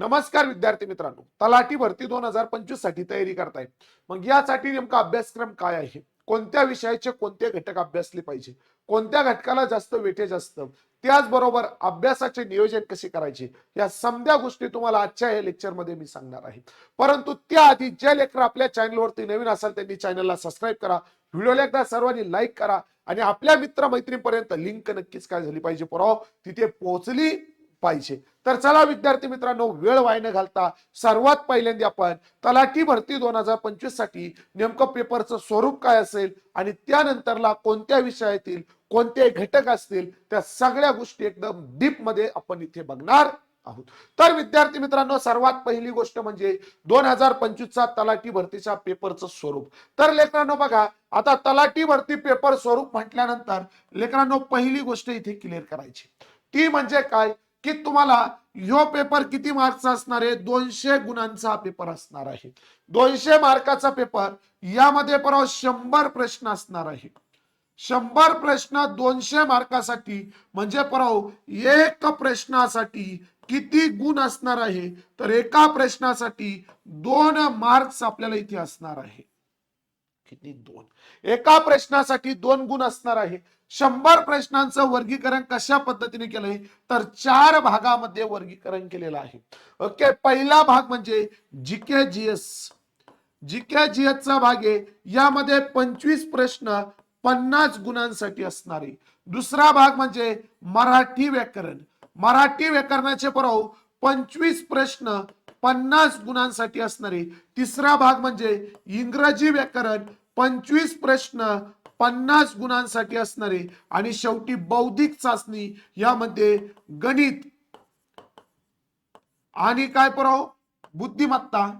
नमस्कार विद्यार्थी मित्रांनो. तलाठी भरती दोन हजार पंचवीससाठी तयारी करताय. मग यासाठी नेमका अभ्यासक्रम काय आहे? कोणत्या विषयाचे कोणते घटक अभ्यासले पाहिजे? कोणत्या घटकाला जास्त वेटेज असतं? त्याचबरोबर अभ्यासाचे नियोजन कसे करायचे? या समध्या गोष्टी तुम्हाला आजच्या या लेक्चरमध्ये मी सांगणार आहे. परंतु त्याआधी जे लेकर आपल्या चॅनलवरती नवीन असाल त्यांनी चॅनलला सबस्क्राईब करा. व्हिडिओला एकदा सर्वांनी लाईक करा. आणि आपल्या मित्र मैत्रीपर्यंत लिंक नक्कीच काय झाली पाहिजे पुराव? तिथे पोहोचली पाहिजे. तर चला विद्यार्थी मित्रांनो वेळ वाय न घालता सर्वात पहिल्यांदा आपण तलाठी भरती दोन हजार पंचवीससाठी नेमकं पेपरचं स्वरूप काय असेल आणि त्यानंतरला कोणत्या विषयातील कोणते घटक असतील त्या सगळ्या गोष्टी एकदम डीपमध्ये आपण इथे बघणार आहोत. तर विद्यार्थी मित्रांनो सर्वात पहिली गोष्ट म्हणजे दोन हजार पंचवीसचा तलाठी भरतीच्या पेपरचं स्वरूप. तर लेकरांनो बघा आता तलाठी भरती पेपर स्वरूप म्हटल्यानंतर लेकरांनो पहिली गोष्ट इथे क्लिअर करायची. ती म्हणजे काय? की तुम्हाला ह्यो पेपर किती मार्कचा असणार आहे? दोनशे गुणांचा पेपर असणार आहे. दोनशे मार्काचा पेपर यामध्ये परवा शंभर प्रश्न असणार आहे. शंभर प्रश्न दोनशे मार्कासाठी म्हणजे परव एक प्रश्नासाठी किती गुण असणार आहे? तर एका प्रश्नासाठी दोन मार्क्स आपल्याला इथे असणार आहे. किती दोन? एका प्रश्नासाठी दोन गुण असणार आहे. शंभर प्रश्नांचं वर्गीकरण कशा पद्धतीने केलंय? तर चार भागामध्ये वर्गीकरण केलेलं आहे. ओके पहिला भाग म्हणजे जीके जीएस जिके जीएस चा भाग आहे. यामध्ये पंचवीस प्रश्न पन्नास गुणांसाठी असणारे दुसरा भाग म्हणजे मराठी व्याकरण. मराठी व्याकरणाचे परव पंचवीस प्रश्न पन्नास गुणांसाठी असणारे तिसरा भाग म्हणजे इंग्रजी व्याकरण. पंचवीस प्रश्न पन्नास गुणांसाठी असणारे आणि शेवटी बौद्धिक चाचणी यामध्ये गणित. आणि काय परव? बुद्धिमत्ता.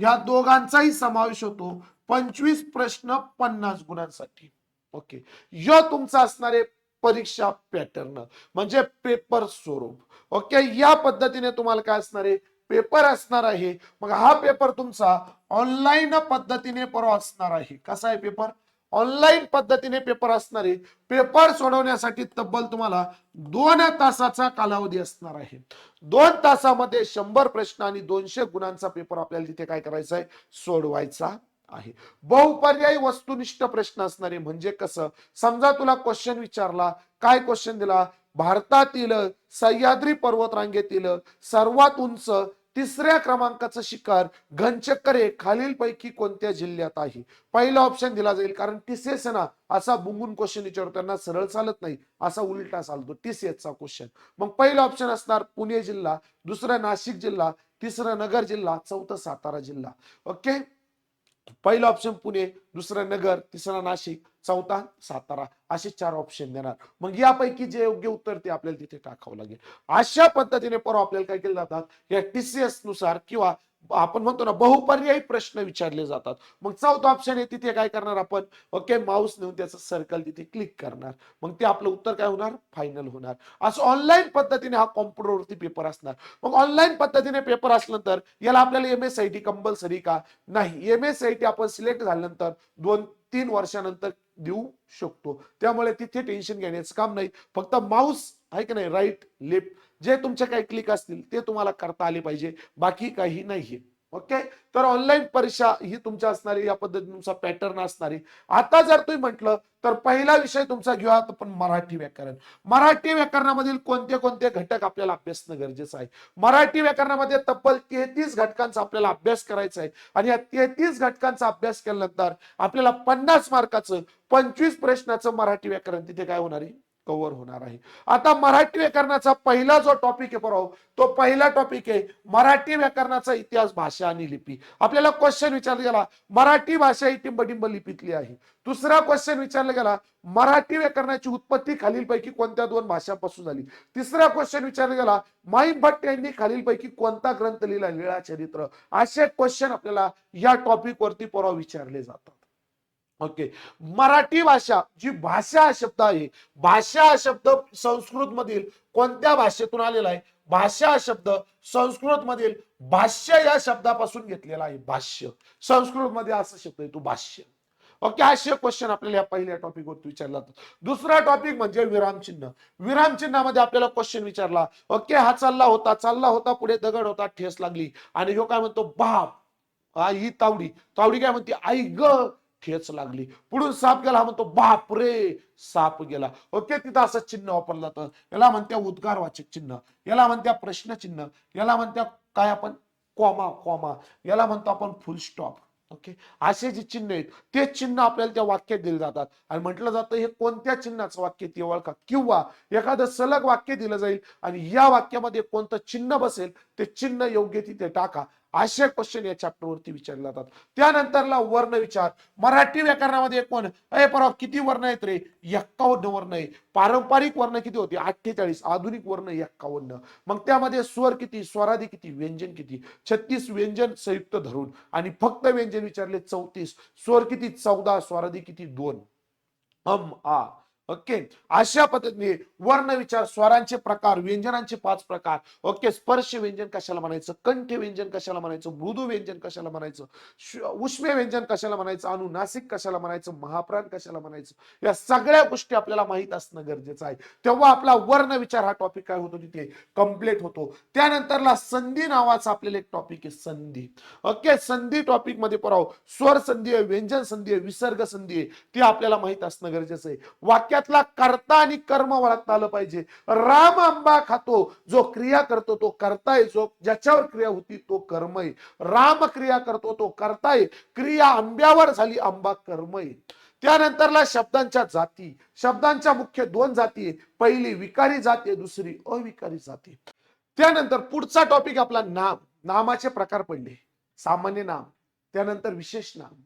या दोघांचाही समावेश होतो. पंचवीस प्रश्न पन्नास गुणांसाठी. ओके. य तुमचा असणारे परीक्षा पॅटर्न. म्हणजे पेपर स्वरूप. ओके. या पद्धतीने तुम्हाला काय असणार? आहे पेपर असणार आहे. मग हा पेपर तुमचा ऑनलाईन पद्धतीने परवा असणार आहे. कसा आहे पेपर? ऑनलाईन पद्धतीने पेपर असणार आहे. पेपर सोडवण्यासाठी तब्बल तुम्हाला दोन तासाचा कालावधी असणार आहे. दोन तासामध्ये शंभर प्रश्न आणि दोनशे गुणांचा पेपर आपल्याला तिथे काय करायचा आहे? सोडवायचा आहे. बहुपर्यायी वस्तुनिष्ठ प्रश्न असणारे म्हणजे कसं? समजा तुला क्वेश्चन विचारला. काय क्वेश्चन दिला? भारतातील सह्याद्री पर्वतरांगेतील सर्वात उंच तिसऱ्या क्रमांकाचं शिकार घनचक्कर हे खालीलपैकी कोणत्या जिल्ह्यात आहे? पहिला ऑप्शन दिला जाईल कारण टीसीएस ना असा बुंगून क्वेश्चन विचारतो त्यांना सरळ चालत नाही असा उलटा चालतो टीसीएसचा क्वेश्चन मग पहिला ऑप्शन असणार पुणे जिल्हा दुसरा नाशिक जिल्हा तिसरा नगर जिल्हा चौथं सातारा जिल्हा. ओके पहिलं ऑप्शन पुणे दुसरं नगर तिसरा नाशिक चौथा सातारा असे चार ऑप्शन देणार. मग यापैकी जे योग्य उत्तर ते आपल्याला तिथे टाकावं लागेल. अशा पद्धतीने परवा आपल्याला काय केलं जातात? या टीसीएसनुसार किंवा आपण म्हणतो ना बहुपर्यायी प्रश्न विचारले जातात. मग चौथा ऑप्शन आहे तिथे काय करणार आपण? ओके माऊस नेऊन त्याचं सर्कल तिथे क्लिक करणार. मग ते आपलं उत्तर काय होणार? फायनल होणार. असं ऑनलाईन पद्धतीने हा कॉम्प्युटरवरती पेपर असणार. मग ऑनलाईन पद्धतीने पेपर असल्यानंतर याला आपल्याला M S I T compulsory का? नाही. एम एस आय टी आपण सिलेक्ट झाल्यानंतर दोन तीन वर्षानंतर देऊ शकतो. त्यामुळे तिथे टेन्शन घेण्याचं काम नाही. फक्त माऊस आहे की नाही? राईट लेफ्ट जे तुमचे काही क्लिक असतील ते तुम्हाला करता आले पाहिजे. बाकी काही नाहीये. ओके तर ऑनलाईन परीक्षा ही तुमच्या असणारी या पद्धतीने तुमचा पॅटर्न असणारी. आता जर तुम्ही म्हटलं तर पहिला विषय तुमचा घेऊया आपण मराठी व्याकरण. मराठी व्याकरणामधील कोणते कोणते घटक आपल्याला अभ्यासणं गरजेचं आहे? मराठी व्याकरणामध्ये तब्बल तेहतीस घटकांचा आपल्याला अभ्यास करायचा आहे. आणि या तेहतीस घटकांचा अभ्यास केल्यानंतर आपल्याला पन्नास मार्काचं पंचवीस प्रश्नाचं मराठी व्याकरण तिथे काय होणार आहे? कव्हर होणार आहे. आता मराठी व्याकरणाचा पहिला जो टॉपिक आहे बरोबर तो पहिला टॉपिक आहे मराठी व्याकरणाचा इतिहास भाषा आणि लिपी. आपल्याला क्वेश्चन विचारला गेला मराठी भाषा ही टिंबडिंब लिपीतली आहे. दुसरा क्वेश्चन विचारला गेला मराठी व्याकरणाची उत्पत्ती खालीलपैकी कोणत्या दोन भाषांपासून झाली? तिसरा क्वेश्चन विचारला गेला माईम भट्ट यांनी खालीलपैकी कोणता ग्रंथ लिहिला लीळा चरित्र? असे क्वेश्चन आपल्याला या टॉपिक वरती परवा विचारले जातात. ओके. मराठी भाषा जी भाषा हा शब्द आहे भाषा हा शब्द संस्कृत मधील कोणत्या भाषेतून आलेला आहे? भाषा हा शब्द संस्कृत मधील भाष्य या शब्दापासून घेतलेला आहे भाष्य. संस्कृत मध्ये असा शब्द आहे तो भाष्य. ओके असे क्वेश्चन आपल्याला या पहिल्या टॉपिक वरती विचारला दुसरा टॉपिक म्हणजे विरामचिन्ह विरामचिन्हामध्ये आपल्याला क्वेश्चन विचारला ओके हा चालला होता चालला होता पुढे दगड होता ठेस लागली. आणि ह्यो काय म्हणतो? बाप. आई ही तावडी. तावडी काय म्हणते? आई ग ठेच लागली. पुढून साप गेला हा म्हणतो बाप रे साप गेला. ओके तिथं असं चिन्ह वापरलं जातं. याला म्हणत्या उद्गारवाचक चिन्ह याला म्हणत्या प्रश्न चिन्ह याला म्हणत्या काय आपण? Comma comma. याला म्हणतो आपण फुल स्टॉप ओके? असे जे चिन्ह आहेत ते चिन्ह आपल्याला त्या वाक्यात दिले जातात. आणि म्हटलं जातं हे कोणत्या चिन्हाचं वाक्य ते ओळखा. किंवा एखादं सलग वाक्य दिलं जाईल आणि या वाक्यामध्ये कोणतं चिन्ह बसेल ते चिन्ह योग्य तिथे टाका. असे क्वेश्चन या चॅप्टरवरती विचारले जातात. त्यानंतरला वर्ण विचार. मराठी व्याकरणामध्ये एकूण अय परवा किती वर्ण आहेत रे? एक्कावन्न वर्ण आहे पारंपरिक वर्ण किती होते? अठ्ठेचाळीस. आधुनिक वर्ण एक्कावन्न. मग त्यामध्ये स्वर किती? स्वराधी किती? व्यंजन किती? छत्तीस व्यंजन संयुक्त धरून. आणि फक्त व्यंजन विचारले चौतीस. स्वर किती? चौदा. स्वराधी किती? दोन. अम आ. ओके? अशा पद्धतीने वर्ण विचार स्वरांचे प्रकार व्यंजनांचे पाच प्रकार. ओके? स्पर्श व्यंजन कशाला म्हणायचं? कंठ व्यंजन कशाला म्हणायचं? मृदू व्यंजन कशाला म्हणायचं? श- उष्मे व्यंजन कशाला म्हणायचं? अनुनासिक कशाला म्हणायचं? महाप्राण कशाला म्हणायचं? या सगळ्या गोष्टी आपल्याला माहीत असणं गरजेचं आहे. तेव्हा आपला वर्ण विचार हा टॉपिक काय होतो तिथे? कंप्लीट होतो. त्यानंतरला संधी नावाचा आपल्याला एक टॉपिक आहे संधी. ओके? संधी टॉपिकमध्ये पराव. स्वर संधी आहे व्यंजन संधी आहे विसर्ग संधी आहे. ते आपल्याला माहीत असणं गरजेचं आहे. वाक्यातला कर्ता आणि कर्म ओळखता आलं पाहिजे. राम आंबा खातो जो क्रिया करतो तो करता आहे जो ज्याच्यावर क्रिया होती तो कर्म आहे राम क्रिया करतो तो करता आहे क्रिया आंब्यावर झाली आंबा कर्म आहे त्यानंतरला शब्दांच्या जाती. शब्दांच्या मुख्य दोन जाती आहे पहिली विकारी जाती आहे दुसरी अविकारी जाती. त्यानंतर पुढचा टॉपिक आपला नाम. नामाचे प्रकार पडले. सामान्य नाम. त्यानंतर विशेष नाम.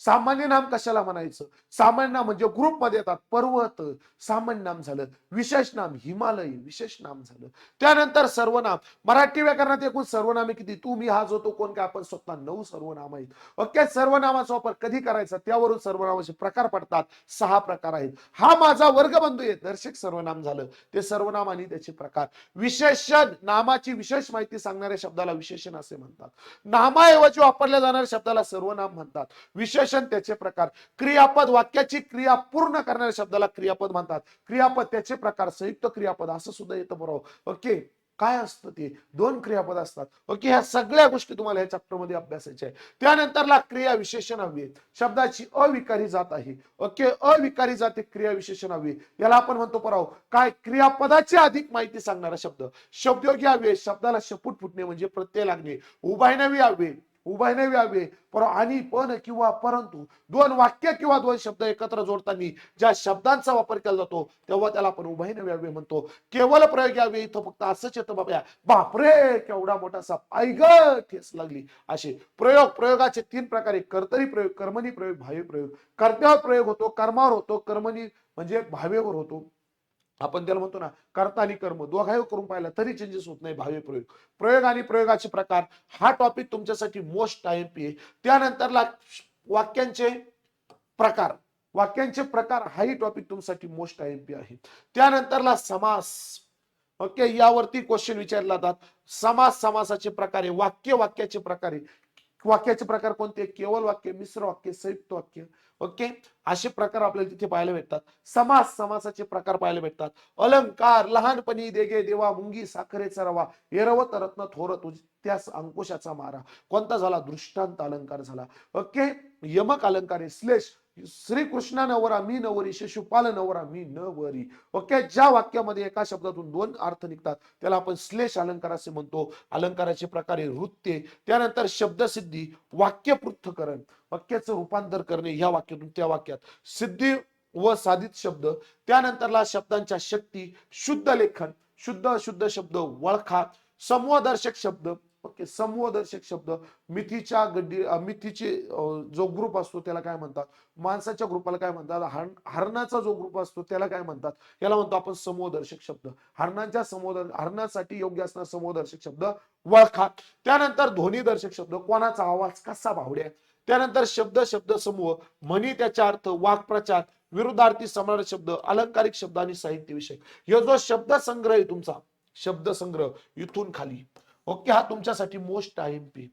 सामान्य नाम कशाला म्हणायचं? सामान्य नाम म्हणजे ग्रुपमध्ये येतात पर्वत. सामान्य नाम झालं विशेष नाम हिमालय विशेष नाम झालं. त्यानंतर सर्वनाम. मराठी व्याकरणात एकूण सर्वनामे किती? तू मी हा जो तो कोण काय? आपण स्वतः नऊ सर्वनाम आहेत. ओके सर्वनामाचा वापर कधी करायचा? त्यावरून सर्वनामाचे प्रकार पडतात. सहा प्रकार आहेत. हा माझा वर्गबंधू आहे. दर्शक सर्वनाम झालं. ते सर्वनाम आणि त्याचे प्रकार. विशेषण नामाची विशेष माहिती सांगणाऱ्या शब्दाला विशेषण असे म्हणतात. नामाऐवजी वापरल्या जाणाऱ्या शब्दाला सर्वनाम म्हणतात. विशेष विशेषण त्याचे प्रकार. क्रियापद वाक्याची क्रिया पूर्ण करणाऱ्या शब्दाला क्रियापद म्हणतात. क्रियापद त्याचे प्रकार संयुक्त क्रियापद असं सुद्धा येतं बरोबर. ओके? काय असतं ते? दोन क्रियापद असतात. ओके? ह्या सगळ्या गोष्टी तुम्हाला या चॅप्टरमध्ये अभ्यासायच्या आहे त्यानंतरला क्रिया विशेषण हवी शब्दाची अविकारी जात आहे. ओके? अविकारी जाते क्रिया विशेषण हवी याला आपण म्हणतो पराव. काय? क्रियापदाची अधिक माहिती सांगणारा शब्द. शब्दयोगी हवे शब्दाला शपूट फुटणे म्हणजे प्रत्यय लागणे. उभयनवी हवे उभयनवी व्यावे पर आणि पण किंवा परंतु दोन वाक्य किंवा दोन शब्द एकत्र जोडताना ज्या शब्दांचा वापर केला जातो तेव्हा त्याला आपण उभयनवी व्यावे म्हणतो. केवळ प्रयोग यावे. इथं फक्त असंच येतं बाबा. बापरे केवढा मोठासा पायग ग ठेस लागली. असे प्रयोग प्रयोगाचे तीन प्रकारे. कर्तरी प्रयोग कर्मणी प्रयोग भावी प्रयोग. कर्त्यावर प्रयोग होतो कर्मावर होतो कर्मणी म्हणजे भावेवर होतो. आपण त्याला म्हणतो ना कर्ता आणि कर्म दोघाही करून पाहिला तरी चेंजेस होत नाही भावी प्रयोग. प्रयोग आणि प्रयोगाचे प्रकार हा टॉपिक तुमच्यासाठी मोस्ट आय पी आहे. त्यानंतरला वाक्यांचे प्रकार. वाक्यांचे प्रकार हाही टॉपिक तुमच्यासाठी मोस्ट आय पी आहे. त्यानंतरला समास. ओके यावरती क्वेश्चन विचारला जातात. समास समासाचे प्रकार आहे वाक्य वाक्याचे प्रकार आहे. वाक्याचे प्रकार कोणते? केवळ वाक्य मिश्र वाक्य संयुक्त वाक्य. ओके? असे प्रकार आपल्याला तिथे पाहायला भेटतात. समास समासाचे प्रकार पाहायला भेटतात. अलंकार लहानपणी देगे देवा मुंगी साखरेचा रवा एरवत रत्न थोरत उज- त्यास अंकुशाचा मारा. कोणता झाला? दृष्टांत अलंकार झाला. ओके? यमक अलंकार आहे. श्लेष श्रीकृष्णा नवरा मी नवरी शिशुपाल नवरा मी नवरी. ओके? ज्या वाक्यामध्ये एका शब्दातून दोन अर्थ निघतात त्याला आपण श्लेष अलंकार असे म्हणतो. अलंकाराचे प्रकारे वृत्ते त्यानंतर शब्दसिद्धी वाक्य पृथ्थकरण. वाक्याचं रूपांतर करणे ह्या वाक्यातून त्या वाक्यात. सिद्धी व साधित शब्द त्यानंतरला शब्दांच्या शक्ती शुद्ध लेखन शुद्ध अशुद्ध शब्द वळखा समूहदर्शक शब्द ओके समूहदर्शक शब्द मिथीच्या गड्डी मिथीचे जो ग्रुप असतो त्याला काय म्हणतात? माणसाच्या ग्रुपाला काय म्हणतात? हर हरणाचा जो ग्रुप असतो त्याला काय म्हणतात? याला म्हणतो आपण समूहदर्शक शब्द. हरणांच्या समूह हरणासाठी योग्य असणारा समूहदर्शक शब्द वळखा. त्यानंतर ध्वनीदर्शक शब्द कोणाचा आवाज कसा भावड्या? त्यानंतर शब्द शब्द समूह म्हणी त्याचा अर्थ वाक्प्रचार विरुद्धार्थी समान शब्द अलंकारिक शब्द आणि साहित्य विषय हे जो शब्द संग्रह आहे तुमचा शब्द संग्रह इथून खाली. ओके हा तुमच्यासाठी most I M P.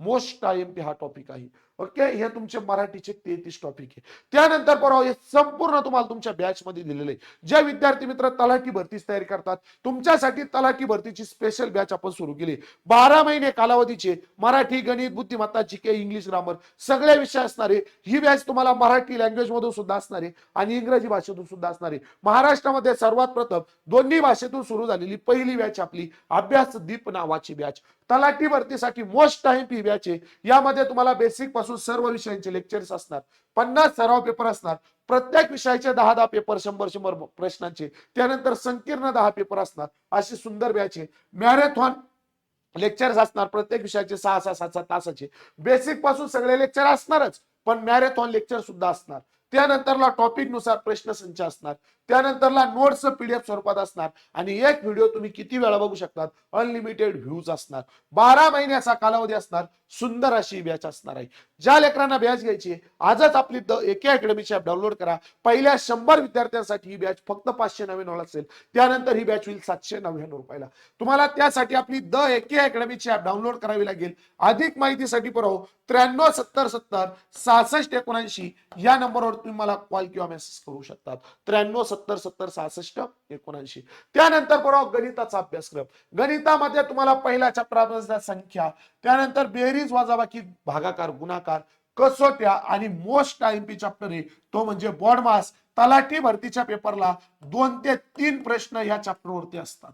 Most I M P हा टॉपिक आहे. ओके? हे तुमचे मराठीचे तेहतीस टॉपिक आहे. त्यानंतर परवा हे संपूर्ण तुम्हाला तुमच्या बॅच मध्ये दिलेले आहे. जे विद्यार्थी मित्र तलाठी भरतीची तयारी करतात तुमच्यासाठी तलाठी भरतीची स्पेशल बॅच आपण सुरू केली बारा महिने कालावधीचे मराठी गणित बुद्धिमत्ता जीके इंग्लिश ग्रामर सगळे विषय असणारे ही बॅच तुम्हाला मराठी लँग्वेज मधून सुद्धा असणारे आणि इंग्रजी भाषेतून सुद्धा असणारे. महाराष्ट्रामध्ये सर्वात प्रथम दोन्ही भाषेतून सुरू झालेली पहिली बॅच आपली अभ्यास दीप नावाची बॅच तलाठी भरतीसाठी मोस्ट टाइम ही बॅच आहे. यामध्ये तुम्हाला बेसिकपासून पासून सर्व विषयांचे लेक्चर्स असणार पन्नास सराव पेपर असणार प्रत्येक विषयाचे दहा दहा पेपर शंभर शंभर प्रश्नांचे. त्यानंतर संकीर्ण दहा पेपर असणार अशी सुंदर बॅच. आहे मॅरेथॉन लेक्चर्स असणार प्रत्येक विषयाचे सहा सहा सात सात तासाचे. बेसिकपासून सगळे लेक्चर असणारच पण मॅरेथॉन लेक्चर सुद्धा असणार. त्यानंतरला टॉपिकनुसार प्रश्नसंच असणार. त्यानंतरला नोट्स पीडीएफ स्वरूपात असणार. आणि एक व्हिडिओ तुम्ही किती वेळा बघू शकतात? अनलिमिटेड व्ह्यूज असणार. बारा महिन्याचा कालावधी असणार. सुंदर अशी बॅच असणार आहे. ज्या लेकरांना बॅच घ्यायची आजच आपली द एके अकॅडमीची ऍप डाउनलोड करा. पहिल्या शंभर विद्यार्थ्यांसाठी ही बॅच फक्त पाचशे नव्याण्णव असेल. त्यानंतर ही बॅच होईल सातशे नव्याण्णव रुपयाला. तुम्हाला त्यासाठी आपली द एके अकॅडमीची ऍप डाउनलोड करावी लागेल. अधिक माहितीसाठी पुराव त्र्याण्णव सत्तर सत्तर सहासष्ट एकोणऐंशी या नंबरवर तुम्ही मला कॉल किंवा मेसेज करू शकतात. त्र्याण्णव सत्तर सत्तर सत्तर सहासष्ट एकोणऐंशी. त्यानंतर बरोबर हो, गणिताचा अभ्यासक्रम. गणितामध्ये तुम्हाला पहिल्या चक्रामध्ये संख्या त्यानंतर बेरीज वाजाबाकी भागाकार गुणाकार कसोट्या आणि मोस्ट आयएमपी चॅप्टर आहे तो म्हणजे बॉड मास. तलाठी भरतीच्या पेपरला दोन ते तीन प्रश्न या चॅप्टरवरती असतात.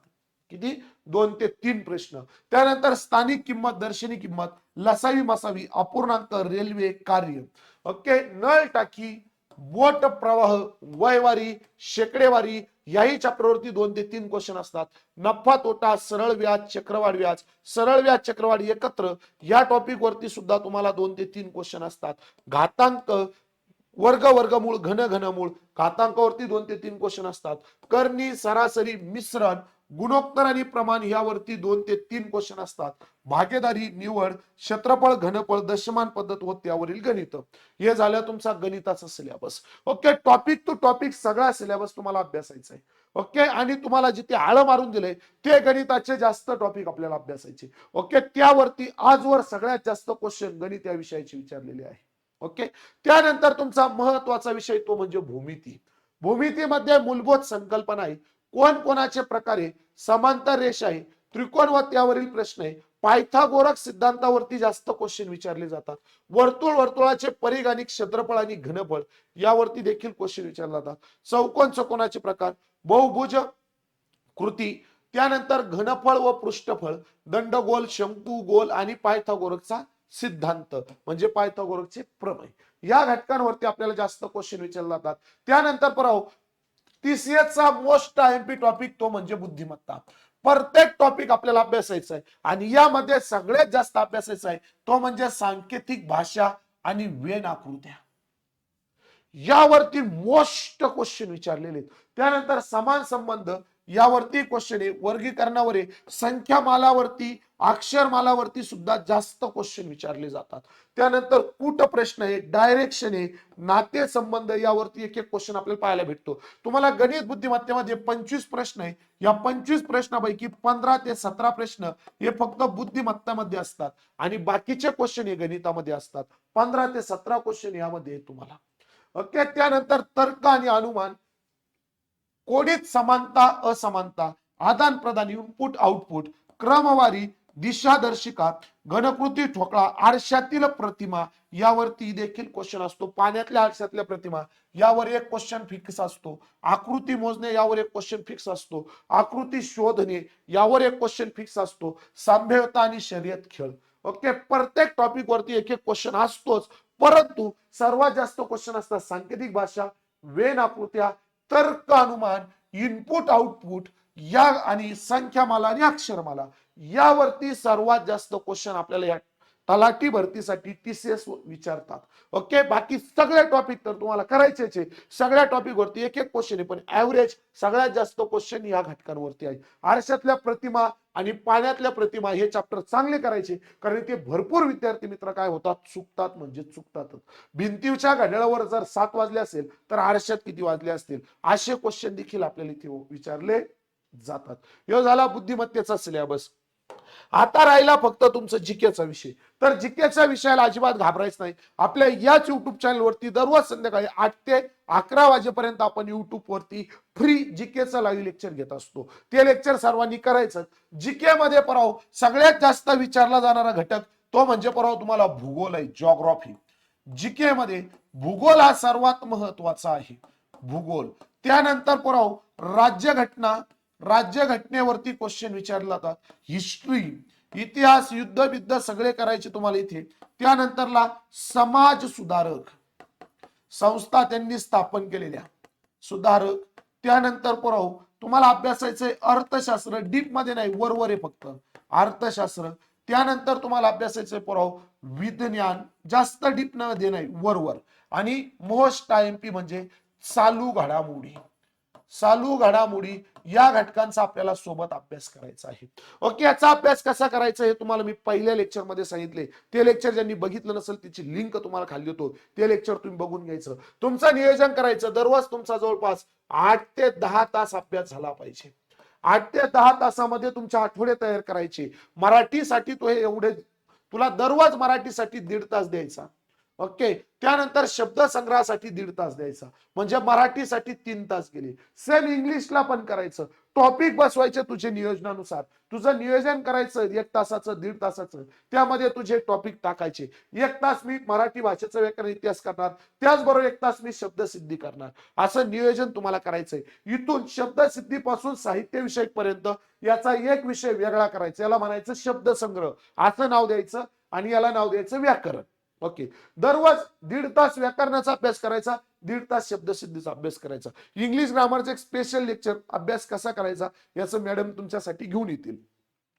किती? दोन ते तीन प्रश्न. त्यानंतर स्थानिक किंमत दर्शनी किंमत लसावी मसावी अपूर्णांक रेल्वे कार्य. ओके? नळ टाकी बोट प्रवाह वयवारी शेकडेवारी याही चॅप्टरवरती दोन ते तीन क्वेश्चन असतात. नफा तोटा सरळ व्याज चक्रवाढ व्याज. सरळ व्याज चक्रवाढ एकत्र या टॉपिक वरती सुद्धा तुम्हाला दोन ते तीन क्वेश्चन असतात. घातांक वर्ग वर्गमूळ घन घनमूळ. घातांकावरती दोन ते तीन क्वेश्चन असतात. करणी सरासरी मिश्रण गुणोत्तर आणि प्रमाण यावरती दोन ते तीन क्वेश्चन असतात. भागीदारी निवड क्षेत्रफळ घनफळ दशमान पद्धत व त्यावरील गणित. हे झालं तुमचा गणिताचा syllabus okay topic to topic सगळा सिलेबस तुम्हाला अभ्यासायचा आहे. ओके आणि तुम्हाला जिथे आळं मारून दिलंय ते गणिताचे जास्त टॉपिक आपल्याला अभ्यासायचे. ओके त्यावरती आजवर सगळ्यात जास्त क्वेश्चन गणित या विषयाचे विचारलेले आहे. ओके त्यानंतर तुमचा महत्त्वाचा विषय तो म्हणजे भूमिती. भूमितीमध्ये मूलभूत संकल्पना आहे. कोण कोणाचे प्रकारे समांतर रेषा आहे? त्रिकोण व त्यावरील प्रश्न आहे. पायथागोरक सिद्धांतावरती जास्त क्वेश्चन विचारले जातात. वर्तुळ वर्तुळाचे परिघ आणि क्षेत्रफळ आणि घनफळ यावरती देखील क्वेश्चन विचारले जातात. चौकोन चौकोनाचे प्रकार बहुभुज कृती त्यानंतर घनफळ व पृष्ठफळ दंडगोल शंकू गोल आणि पायथागोरकचा सिद्धांत म्हणजे पायथागोरकचे प्रमेय. या घटकांवरती आपल्याला जास्त क्वेश्चन विचारले जातात. त्यानंतर पराव टीसीएसचा मोस्ट आयएमपी टॉपिक तो म्हणजे बुद्धिमत्ता. प्रत्येक टॉपिक आपल्याला अभ्यासायचा आहे. आणि यामध्ये सगळ्यात जास्त अभ्यासायचा आहे तो म्हणजे सांकेतिक भाषा आणि वेन आकृत्या यावरती मोस्ट क्वेश्चन विचारलेले आहेत. त्यानंतर समान संबंध यावरती क्वेश्चन आहे. वर्गीकरणावर आहे. संख्या मालावरती अक्षर मालावरती सुद्धा जास्त क्वेश्चन विचारले जातात. त्यानंतर कूट प्रश्न आहे डायरेक्शन आहे नाते संबंध यावरती एक एक क्वेश्चन आपल्याला पाहायला भेटतो. तुम्हाला गणित बुद्धिमत्तेमध्ये पंचवीस प्रश्न आहे. या पंचवीस प्रश्नापैकी पंधरा ते सतरा प्रश्न हे फक्त बुद्धिमत्तामध्ये असतात. आणि बाकीचे क्वेश्चन हे गणितामध्ये असतात. पंधरा ते सतरा क्वेश्चन यामध्ये तुम्हाला. ओके त्यानंतर तर्क आणि अनुमान. कोडित समानता असमानता आदान प्रदान इनपुट आउटपुट क्रमवारी दिशादर्शिका घनकृती ठोकळा आरशातील प्रतिमा यावरती देखील क्वेश्चन असतो. पाण्यातल्या आरशातल्या प्रतिमा यावर एक क्वेश्चन फिक्स असतो. आकृती मोजणे यावर एक क्वेश्चन फिक्स असतो. आकृती शोधणे यावर एक क्वेश्चन फिक्स असतो. सांभ्यता आणि शर्यत खेळ. ओके प्रत्येक टॉपिक वरती एक एक क्वेश्चन असतोच. परंतु सर्वात जास्त क्वेश्चन असतात सांकेतिक भाषा वेन आकृत्या तर्क अनुमान इनपुट आउटपुट या आणि संख्यामाला आणि अक्षरमाला यावरती सर्वात जास्त क्वेश्चन आपल्याला या तलाठी भरतीसाठी टीसीएस विचारतात. ओके बाकी सगळ्या टॉपिक तर तुम्हाला करायचेच आहे. सगळ्या टॉपिक वरती एक एक क्वेश्चन आहे पण ऍव्हरेज सगळ्यात जास्त क्वेश्चन या घटकांवरती आहे. आरशातल्या प्रतिमा आणि पाण्यातल्या प्रतिमा हे चॅप्टर चांगले करायचे. कारण ते भरपूर विद्यार्थी मित्र काय होतात? चुकतात म्हणजे चुकतातच. भिंतीच्या घड्याळावर जर सात वाजले असेल तर आरशात किती वाजले असतील? असे क्वेश्चन देखील आपल्याला इथे विचारले जातात. हे झाला बुद्धिमत्तेचा सिलेबस आता राहिला फक्त तुमचं जिकेचा विषय. तर जिकेच्या विषयाला अजिबात घाबरायचं नाही. आपल्या याच युट्यूब चॅनलवरती दररोज संध्याकाळी आठ ते अकरा वाजेपर्यंत आपण युट्यूबवरती फ्री जिकेचं लाईव्ह लेक्चर घेत असतो. ते लेक्चर सर्वांनी करायचं. जिके मध्ये पराव सगळ्यात जास्त विचारला जाणारा घटक तो म्हणजे पराव तुम्हाला भूगोल आहे जॉग्रॉफी जीके मध्ये भूगोल हा सर्वात महत्त्वाचा आहे. भूगोल. त्यानंतर पराव राज्यघटना राज्यघटनेवरती क्वेश्चन विचारले जातात हिस्ट्री इतिहास युद्ध बिद्ध सगळे करायचे तुम्हाला इथे. त्यानंतरला समाज सुधारक. संस्था त्यांनी स्थापन केलेल्या. सुधारक. त्यानंतर पुराव हो, तुम्हाला अभ्यासायचंय अर्थशास्त्र. डीपमध्ये नाही वरवर आहे फक्त. अर्थशास्त्र. त्यानंतर तुम्हाला अभ्यासायचंय पुराव हो, विज्ञान. जास्त डीपमध्ये नाही वरवर. आणि मोस्ट पी म्हणजे चालू घडामोडी. चालू घडामोडी या घटकांचा आपल्याला सोबत अभ्यास करायचा आहे. ओके याचा अभ्यास कसा करायचा हे तुम्हाला मी पहिल्या लेक्चरमध्ये सांगितले. ते लेक्चर ज्यांनी बघितलं नसेल त्याची लिंक तुम्हाला खाली देतो ते लेक्चर तुम्ही बघून घ्यायचं. तुमचं नियोजन करायचं. दररोज तुमचा जवळपास आठ ते दहा तास अभ्यास झाला पाहिजे. आठ ते दहा तासामध्ये तुमच्या आठवडे तयार करायचे. मराठीसाठी तो हे एवढे तुला दररोज मराठीसाठी दीड तास द्यायचा. ओके त्यानंतर शब्दसंग्रहासाठी दीड तास द्यायचा. म्हणजे मराठीसाठी तीन तास गेले. सेम इंग्लिशला पण करायचं. टॉपिक बसवायचे तुझे नियोजनानुसार. तुझं नियोजन करायचं एक तासाचं दीड तासाचं. त्यामध्ये तुझे टॉपिक टाकायचे. एक तास मी मराठी भाषेचं व्याकरण इतिहास करणार. त्याचबरोबर एक तास मी शब्दसिद्धी करणार. असं नियोजन तुम्हाला करायचंय. इथून शब्दसिद्धीपासून साहित्य विषयक पर्यंत याचा एक विषय वेगळा करायचा. याला म्हणायचं शब्दसंग्रह. असं नाव द्यायचं आणि याला नाव द्यायचं व्याकरण. ओके. दररोज दीड तास व्याकरणाचा अभ्यास करायचा दीड तास शब्दसिद्धीचा अभ्यास करायचा. इंग्लिश ग्रामरचा एक स्पेशल लेक्चर अभ्यास कसा करायचा याचं मॅडम तुमच्यासाठी घेऊन येतील.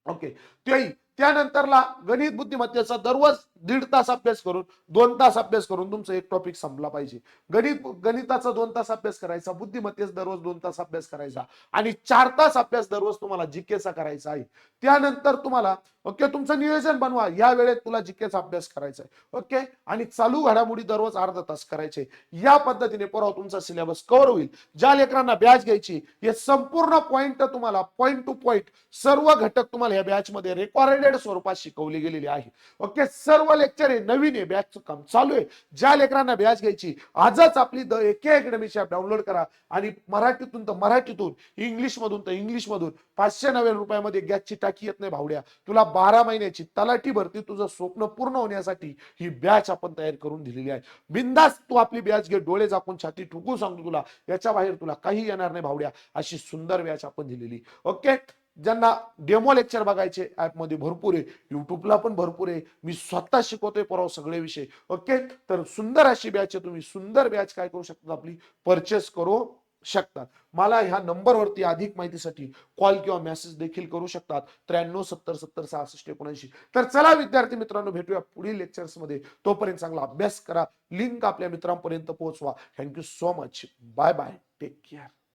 ओके. त्याही त्यानंतरला गणित बुद्धिमत्तेचा दररोज दीड तास अभ्यास करून दोन तास अभ्यास करून तुमचा एक टॉपिक संपला पाहिजे. गणित गणिताचा दोन तास अभ्यास करायचा बुद्धिमत्तेचा दररोज दोन तास अभ्यास करायचा आणि चार तास अभ्यास दररोज तुम्हाला जिकेचा करायचा आहे. त्यानंतर तुम्हाला ओके तुमचं नियोजन बनवा. या वेळेत तुला जिकेचा अभ्यास करायचा आहे. ओके? आणि चालू घडामोडी दररोज अर्धा तास करायचे. या पद्धतीने परवा तुमचा सिलेबस कव्हर होईल. ज्या लेकरांना बॅच घ्यायची हे संपूर्ण पॉइंट तुम्हाला पॉइंट टू पॉइंट सर्व घटक तुम्हाला या बॅच मध्ये रेकॉर्डेड स्वरूपात शिकवले गेलेले आहे. ओके? सर्व लेक्चर आहे नवीन आहे बॅचचं काम चालू आहे. ज्या लेकरांना बॅच घ्यायची आजच आपली द एके अकॅडमीची ॲप डाउनलोड करा. आणि मराठीतून तर मराठीतून इंग्लिशमधून तर इंग्लिशमधून पाचशे नव्याण्णव रुपयामध्ये गॅसची टाकी येत नाही भावड्या. तुला बारा महिन्याची तलाठी भरती तुझं स्वप्न पूर्ण होण्यासाठी ही बॅच आपण तयार करून दिलेली आहे. बिंदास तू आपली बॅच घे डोळे झाकून छाती ठुकून सांगतो तुला याच्या बाहेर तुला काही येणार नाही भावड्या अशी सुंदर बॅच आपण दिलेली. ओके ज्यांना डेमो लेक्चर बघायचे ॲपमध्ये भरपूर आहे युट्यूबला पण भरपूर आहे. मी स्वतः शिकवतोय परवा सगळे विषय. ओके? तर सुंदर अशी बॅच आहे. तुम्ही सुंदर बॅच काय करू शकता? आपली परचेस करू शकतात. मला ह्या नंबरवरती अधिक माहितीसाठी कॉल किंवा मेसेज देखील करू शकतात. त्र्याण्णव सत्तर सत्तर सहासष्ट एकोणऐंशी. तर चला विद्यार्थी मित्रांनो भेटूया पुढील लेक्चर्समध्ये. तोपर्यंत चांगला अभ्यास करा. लिंक आपल्या मित्रांपर्यंत पोहोचवा. Thank you so much bye bye take care